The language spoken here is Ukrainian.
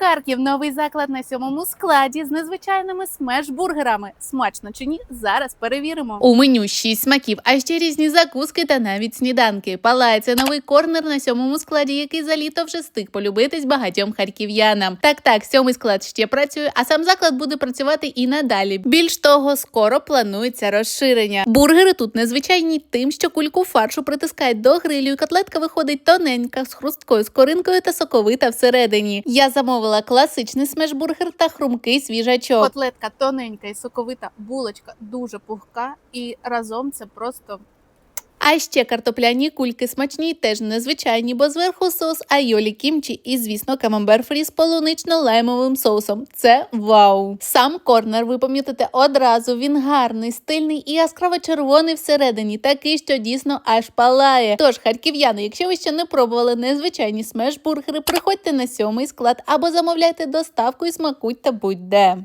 Харків новий заклад на сьомому складі з незвичайними смеш-бургерами. Смачно чи ні? Зараз перевіримо. У меню 6 смаків, а ще різні закуски та навіть сніданки. Палається новий корнер на сьомому складі, який за літо вже встиг полюбитись багатьом харків'янам. Так, так, сьомий склад ще працює, а сам заклад буде працювати і надалі. Більш того, скоро планується розширення. Бургери тут незвичайні тим, що кульку фаршу притискають до грилю, і котлетка виходить тоненька з хрусткою скоринкою та соковита всередині. Я замовила класичний смеш-бургер та хрумкий свіжачок. Котлетка тоненька і соковита, булочка дуже пухка, і разом це просто А ще картопляні кульки смачні, теж незвичайні, бо зверху соус айолі кімчі і, звісно, камамбер фрі з полунично-лаймовим соусом. Це вау! Сам корнер ви помітите одразу. Він гарний, стильний і яскраво червоний всередині, такий, що дійсно аж палає. Тож, харків'яни, якщо ви ще не пробували незвичайні смеш-бургери, приходьте на сьомий склад або замовляйте доставку і смакуйте будь-де.